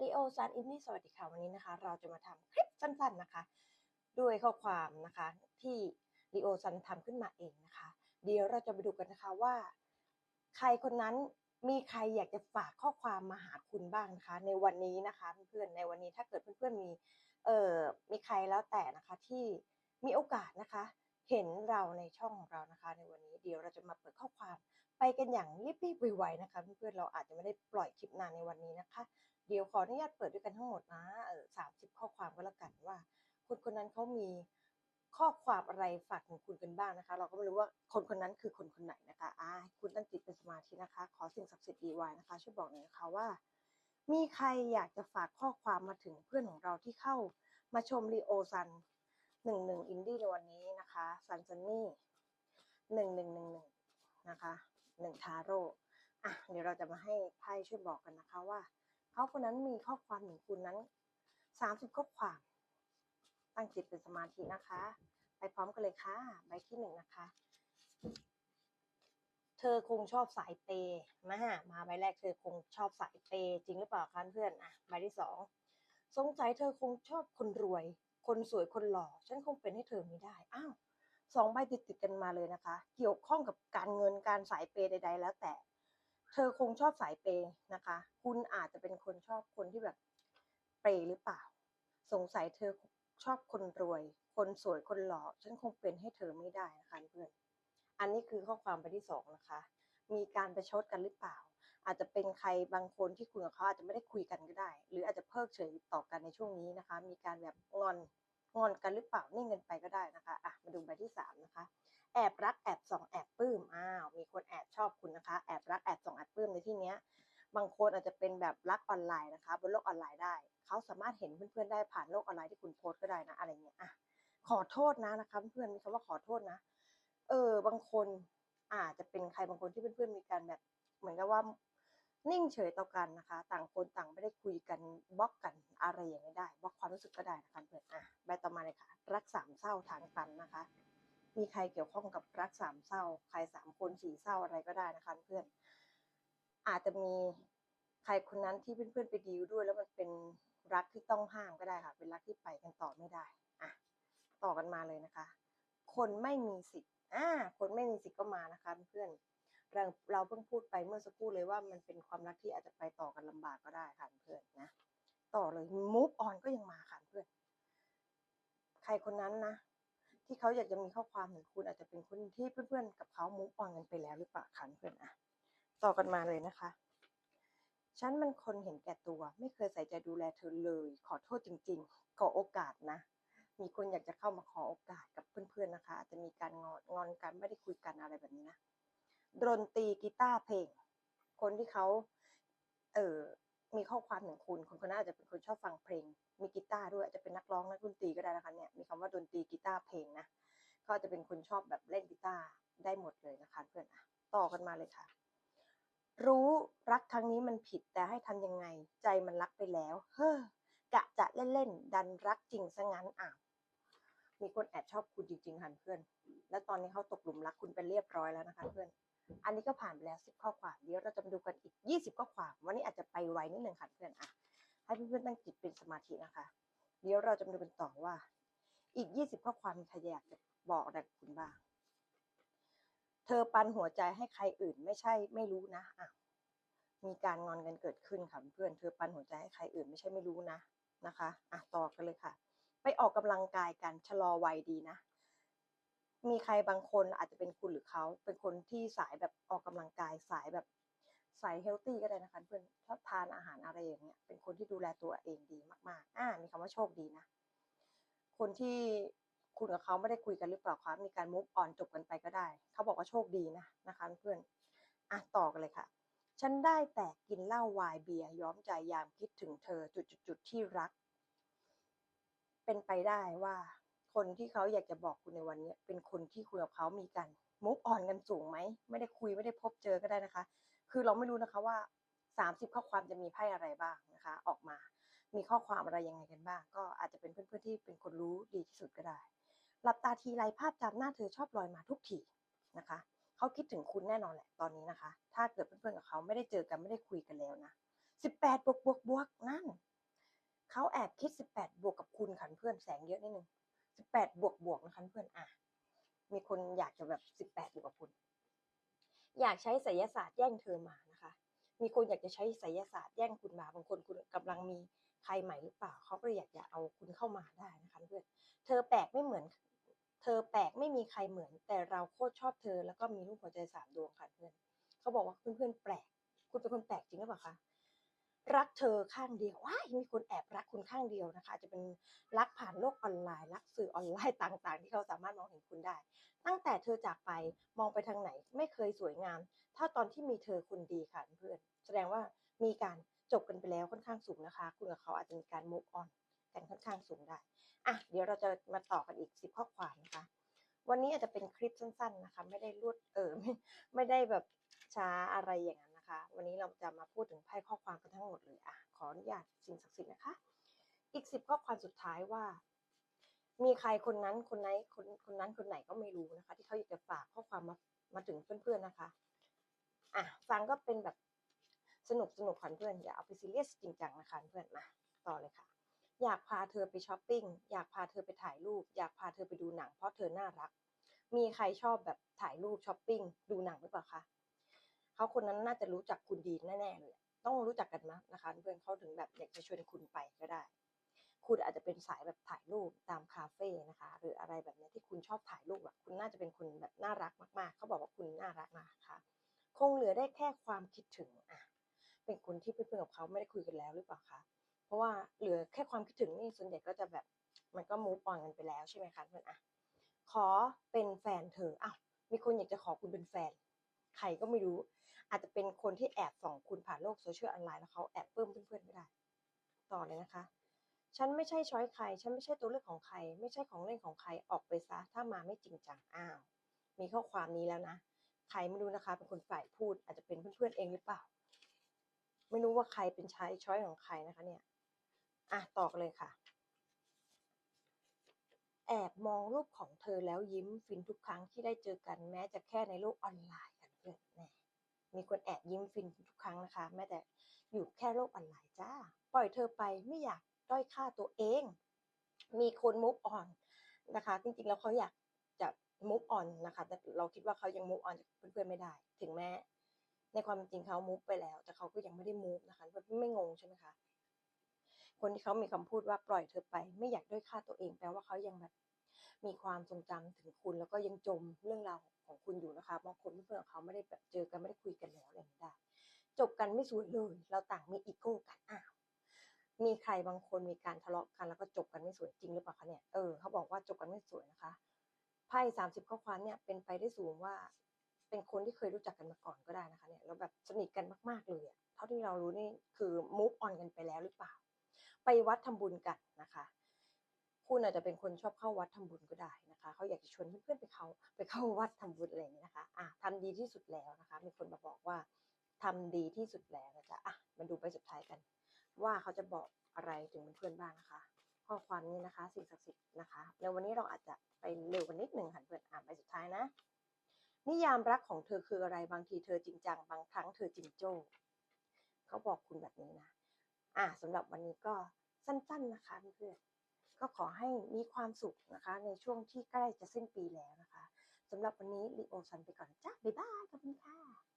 ลีโอซันอินนี่สวัสดีค่ะวันนี้นะคะ เราจะมาทำคลิปสั้นๆนะคะ ด้วยข้อความนะคะที่ลีโอซันทำขึ้นมาเองนะคะ เดี๋ยวเราจะไปดูกันนะคะว่า ใครคนนั้นมีใครอยากจะฝากข้อความมาหาคุณบ้างนะคะ ในวันนี้นะคะเพื่อนๆในวันนี้ถ้าเกิดเพื่อนๆมีเอ่อมีใครแล้วแต่นะคะที่มีโอกาสนะคะ เห็นเราในช่องของเรานะคะ ในวันนี้เดี๋ยวเราจะมาเปิดข้อความไปกันอย่างรีบๆไวๆนะคะเพื่อนๆเราอาจจะไม่ได้ปล่อยคลิปนานในวันนี้นะคะ เดี๋ยวขออนุญาตเปิดด้วยกันทั้งหมดนะเออสามสิบข้อความก็แล้วกันว่า คนคนนั้นเขามีข้อความอะไรฝากถึงคุณกันบ้างนะคะ เราก็ไม่รู้ว่าคนคนนั้นคือคนคนไหนนะคะอ่าคุณตั้งจิตเป็นสมาธินะคะ ขอสิ่งศักดิ์สิทธิ์ดีไว้นะคะ ช่วยบอกหน่อยนะคะว่า มีใครอยากจะฝากข้อความมาถึงเพื่อนของเราที่เข้ามาชมรีโอซันหนึ่งหนึ่งอินดี้ในวันนี้นะคะซันซันนี่หนึ่งหนึ่งหนึ่งหนึ่งนะคะหนึ่งทาโร่อะเดี๋ยวเราจะมาให้ไพ่ช่วยบอกกันนะคะว่า เขาคนนั้นมีข้อความถึงคุณนั้นสามสิบข้อความ ตั้งจิตเป็นสมาธินะคะ ไปพร้อมกันเลยค่ะ ใบที่หนึ่งนะคะ เธอคงชอบสายเปย์มามาใบแรกเธอคงชอบสายเปย์จริงหรือเปล่าคะเพื่อนอะใบที่สองสงสัยเธอคงชอบคนรวย คนสวยคนหล่อ ฉันคงเป็นให้เธอไม่ได้อ้าวสองใบติดติดกันมาเลยนะคะ เกี่ยวข้องกับการเงินการสายเปย์ใด ๆ แล้วแต่ เธอคงชอบสายเปย์นะคะ คุณอาจจะเป็นคนชอบคนที่แบบเปย์หรือเปล่า สงสัยเธอชอบคนรวย คนสวยคนหล่อฉันคงเป็นให้เธอไม่ได้นะคะเพื่อน อันนี้คือข้อความไปที่สองนะคะ มีการประชดกันหรือเปล่า อาจจะเป็นใครบางคนที่คุณกับเขาอาจจะไม่ได้คุยกันก็ได้ หรืออาจจะเพิกเฉยต่อกันในช่วงนี้นะคะ มีการแบบงอนงอนกันหรือเปล่านิ่งกันไปก็ได้นะคะอะมาดูใบที่สามนะคะ แอบรักแอบส่องแอบปลื้มอ้าวมีคนแอบชอบคุณนะคะ แอบรักแอบส่องแอบปลื้มในที่เนี้ย บางคนอาจจะเป็นแบบรักออนไลน์นะคะ บนโลกออนไลน์ได้ เขาสามารถเห็นเพื่อนๆได้ผ่านโลกออนไลน์ที่คุณโพสก็ได้นะอะไรเงี้ยอะขอโทษนะนะคะเพื่อนมีคำว่าขอโทษนะ เออ บางคนอาจจะเป็นใครบางคนที่เพื่อนๆมีการแบบเหมือนกับว่านิ่งเฉยต่อกันนะคะ ต่างคนต่างไม่ได้คุยกันบล็อกกันอะไรอย่างนี้ได้บล็อกความรู้สึกก็ได้นะคะเพื่อนอะใบต่อมาเลยค่ะ รักสามเศร้าทางตันนะคะ มีใครเกี่ยวข้องกับรักสามเศร้า ใครสามคนสี่เศร้าอะไรก็ได้นะคะเพื่อน อาจจะมีใครคนนั้นที่เพื่อนๆไปดีลด้วย แล้วมันเป็นรักที่ต้องห้ามก็ได้ค่ะ เป็นรักที่ไปกันต่อไม่ได้อะต่อกันมาเลยนะคะ คนไม่มีสิทธิ์อ่าคนไม่มีสิทธิ์ก็มานะคะเพื่อนเราเราเพิ่งพูดไปเมื่อสักครู่เลยว่ามันเป็นความรักที่อาจจะไปต่อกันลำบากก็ได้ค่ะเพื่อนนะต่อเลย move on ก็ยังมาค่ะเพื่อน ใครคนนั้นนะ ที่เขาอยากจะมีข้อความถึงคุณอาจจะเป็นคนที่เพื่อนๆ กับเขา move on กันไปแล้วหรือเปล่าคะเพื่อนอะต่อกันมาเลยนะคะ ฉันมันคนเห็นแก่ตัว ไม่เคยใส่ใจดูแลเธอเลย ขอโทษจริงๆขอโอกาสนะ มีคนอยากจะเข้ามาขอโอกาสกับเพื่อนๆนะคะ อาจจะมีการงอนงอนกันไม่ได้คุยกันอะไรแบบนี้นะดนตรีกีตาร์เพลง คนที่เขาเออ มีข้อความถึงคุณคนคนนั้นอาจจะเป็นคนชอบฟังเพลง มีกีตาร์ด้วยอาจจะเป็นนักร้องนักดนตรีก็ได้นะคะเนี่ยมีคำว่าดนตรีกีตาร์เพลงนะก็อาจะเป็นคนชอบแบบเล่นกีตาร์ได้หมดเลยนะคะเพื่อนอะต่อกันมาเลยค่ะ รู้รักครั้งนี้มันผิดแต่ให้ทำยังไง ใจมันรักไปแล้ว เฮ้อกะจะเล่นๆดันรักจริงซะงั้นอ้าวมีคนแอบชอบคุณจริงๆค่ะเพื่อน แล้วตอนนี้เขาตกหลุมรักคุณเป็นเรียบร้อยแล้วนะคะเพื่อน อันนี้ก็ผ่านไปแล้วสิบข้อความเดี๋ยวเราจะมาดูกันอีกยี่สิบข้อความ วันนี้อาจจะไปไวนิดหนึ่งค่ะเพื่อนอะให้เพื่อนๆตั้งจิตเป็นสมาธินะคะ เดี๋ยวเราจะมาดูกันต่อว่า อีกยี่สิบข้อความมีใครอยากจะบอกอะไรคุณบ้าง เธอปันหัวใจให้ใครอื่นไม่ใช่ไม่รู้นะอะมีการงอนกันเกิดขึ้นค่ะเพื่อนเธอปันหัวใจให้ใครอื่นไม่ใช่ไม่รู้นะนะคะอะต่อกันเลยค่ะ ไปออกกำลังกายกันชะลอวัยดีนะ มีใครบางคนอาจจะเป็นคุณหรือเขาเป็นคนที่สายแบบออกกำลังกายสายแบบสายเฮลตี้ก็ได้นะคะเพื่อนชอบทานอาหารอะไรอย่างเงี้ยเป็นคนที่ดูแลตัวเองดีมากๆ อ่า มีคำว่าโชคดีนะ คนที่คุณกับเขาไม่ได้คุยกันหรือเปล่าคะมีการมุกอ่อนจบกันไปก็ได้ เขาบอกว่าโชคดีนะนะคะเพื่อนอะต่อกันเลยค่ะ ฉันได้แต่กินเหล้าวายเบียร์ย้อมใจยามคิดถึงเธอจุดๆที่รัก เป็นไปได้ว่า คนที่เขาอยากจะบอกคุณในวันนี้เป็นคนที่คุณกับเขามีกันมุกอ่อนกันสูงไหมไม่ได้คุยไม่ได้พบเจอก็ได้นะคะ คือเราไม่รู้นะคะว่าสามสิบข้อความจะมีไพ่อะไรบ้างนะคะ ออกมา มีข้อความอะไรยังไงกันบ้าง ก็อาจจะเป็นเพื่อนๆที่เป็นคนรู้ดีที่สุดก็ได้หลับตาทีไรภาพจำหน้าเธอชอบลอยมาทุกทีนะคะเขาคิดถึงคุณแน่นอนแหละตอนนี้นะคะ ถ้าเกิดเพื่อนๆกับเขาไม่ได้เจอกันไม่ได้คุยกันแล้วนะสิบแปดบวกบวกบวกนั่นเขาแอบคิด18บวกกับคุณค่ะเพื่อนแสงเยอะนิดนึง 18บแปดบวกบวกนะคะเพื่อนอะมีคนอยากจะแบบ18บวกกับคุณ อยากใช้ไสยศาสตร์แย่งเธอมานะคะ มีคนอยากจะใช้ไสยศาสตร์แย่งคุณมาบางคนคุณกำลังมีใครใหม่หรือเปล่าเขาก็เลยอยากจะเอาคุณเข้ามาได้นะคะเพื่อนเธอแปลกไม่เหมือน เธอแปลกไม่มีใครเหมือน แต่เราโคตรชอบเธอแล้วก็มีรูปหัวใจสามดวงค่ะเพื่อนเขาบอกว่าเพื่อนๆแปลก คุณเป็นคนแปลกจริงหรือเปล่าคะ รักเธอข้างเดียวว้ายมีคนแอบรักคุณข้างเดียวนะคะ จะเป็นรักผ่านโลกออนไลน์รักสื่อออนไลน์ต่างๆ ที่เขาสามารถมองเห็นคุณได้ ตั้งแต่เธอจากไปมองไปทางไหนไม่เคยสวยงาม ถ้าตอนที่มีเธอคุณดีค่ะเพื่อนแสดงว่ามีการจบกันไปแล้วค่อนข้างสูงนะคะ คุณกับเขาอาจจะมีการ move on กันค่อนข้างสูงได้อะเดี๋ยวเราจะมาต่อกันอีกสิบข้อความนะคะ วันนี้อาจจะเป็นคลิปสั้น ๆนะคะ ไม่ได้รวดเออไม่ไม่ได้แบบช้าอะไรอย่างนั้น นะคะ วันนี้เราจะมาพูดถึงไพ่ข้อความกันทั้งหมดเลยอะขออนุญาตสิ่งศักดิ์สิทธิ์นะคะ อีกสิบข้อความสุดท้ายว่า มีใครคนนั้นคนไหนคนคนนั้นคนไหนก็ไม่รู้นะคะ ที่เขาอยากจะฝากข้อความมามาถึงเพื่อนๆนะคะอะฟังก็เป็นแบบสนุกสนุกค่ะเพื่อนอย่าเอาไปซีเรียสจริงจังนะคะเพื่อนมาต่อเลยค่ะ อยากพาเธอไปช้อปปิ้งอยากพาเธอไปถ่ายรูป อยากพาเธอไปดูหนังเพราะเธอน่ารัก มีใครชอบแบบถ่ายรูปช้อปปิ้งดูหนังหรือเปล่าคะ เขาคนนั้นน่าจะรู้จักคุณดีแน่ๆเลยต้องรู้จักกันมั้นะคะเพื่อนเขาถึงแบบอยากจะชวนคุณไปก็ได้ คุณอาจจะเป็นสายแบบถ่ายรูปตามคาเฟ่นะคะ หรืออะไรแบบนี้ที่คุณชอบถ่ายรูปอะคุณน่าจะเป็นคนแบบน่ารักมากๆ เขาบอกว่าคุณน่ารักนะคะคงเหลือได้แค่ความคิดถึงอะเป็นคนที่เพื่อนๆกับเขาไม่ได้คุยกันแล้วหรือเปล่าคะเพราะว่าเหลือแค่ความคิดถึงนี่ส่วนใหญ่ก็จะแบบมันก็มูฟออนกันไปแล้วใช่ไหมคะเพื่อนอะขอเป็นแฟนเธออ้าวมีคนอยากจะขอคุณเป็นแฟน ใครก็ไม่รู้ อาจจะเป็นคนที่แอบส่องคุณผ่านโลกโซเชียลออนไลน์แล้วเขาแอบปลื้มเพื่อนๆไม่ได้ ต่อเลยนะคะ ฉันไม่ใช่ช้อยใคร ฉันไม่ใช่ตัวเลือกของใคร ไม่ใช่ของเล่นของใครออกไปซะถ้ามาไม่จริงจังอ้าว มีข้อความนี้แล้วนะใครไม่รู้นะคะ เป็นคนฝ่ายพูด อาจจะเป็นเพื่อนๆเองหรือเปล่า ไม่รู้ว่าใครเป็นชายช้อยของใครนะคะ เนี่ยอะต่อกันเลยค่ะแอบมองรูปของเธอแล้วยิ้มฟินทุกครั้งที่ได้เจอกันแม้จะแค่ในโลกออนไลน์ มีคนแอบยิ้มฟินทุกครั้งนะคะ แม้แต่อยู่แค่โลกออนไลน์จ้า ปล่อยเธอไปไม่อยากด้อยค่าตัวเอง มีคนมุกอ่อนนะคะ จริงๆแล้วเขาอยากจะมุกอ่อนนะคะ แต่เราคิดว่าเขายังมุกอ่อนจากเพื่อนๆไม่ได้ ถึงแม้ ในความจริงเขามุกไปแล้ว แต่เขาก็ยังไม่ได้มุกนะคะเพื่อนไม่งงใช่ไหมคะคนที่เขามีคำพูดว่าปล่อยเธอไป ไม่อยากด้อยค่าตัวเองแปลว่าเขายังแบบ มีความทรงจำถึงคุณแล้วก็ยังจมเรื่องราวของคุณอยู่นะคะบางคนเพื่อนเขาไม่ได้แบบเจอกันไม่ได้คุยกันแล้วอะไรอย่างนี้ได้ จบกันไม่สวยเลย เราต่างมีอีโก้กันอ้าวมีใครบางคนมีการทะเลาะกันแล้วก็จบกันไม่สวยจริงหรือเปล่าคะเนี่ยเออเขาบอกว่าจบกันไม่สวยนะคะไพ่สามสิบข้อความเนี่ยเป็นไปได้สูงว่า เป็นคนที่เคยรู้จักกันมาก่อนก็ได้นะคะเนี่ยแล้วแบบสนิทกันมากๆเลยอะเท่าที่เรารู้นี่คือ move on กันไปแล้วหรือเปล่า ไปวัดทำบุญกันนะคะ คุณอาจจะเป็นคนชอบเข้าวัดทำบุญก็ได้นะคะเขาอยากจะชวนเพื่อนๆไปเขาไปเข้าวัดทำบุญอะไรอย่างนี้นะคะอะทำดีที่สุดแล้วนะคะมีคนมาบอกว่าทำดีที่สุดแล้วนะจ๊ะอะมาดูไปสุดท้ายกัน ว่าเขาจะบอกอะไรถึงเพื่อนๆบ้างนะคะ ข้อความนี้นะคะสิ่งศักดิ์สิทธิ์นะคะแล้ววันนี้เราอาจจะไปเร็วกันนิดหนึ่งค่ะเพื่อนอ่านไปสุดท้ายนะ นิยามรักของเธอคืออะไรบางทีเธอจริงจังบางครั้งเธอจริงโจ้เขาบอกคุณแบบนี้นะอะสำหรับวันนี้ก็สั้นๆนะคะเพื่อน ก็ขอให้มีความสุขนะคะ ในช่วงที่ใกล้จะสิ้นปีแล้วนะคะสำหรับวันนี้ลีโอซันไปก่อนจ้าบ๊ายบายขอบคุณค่ะ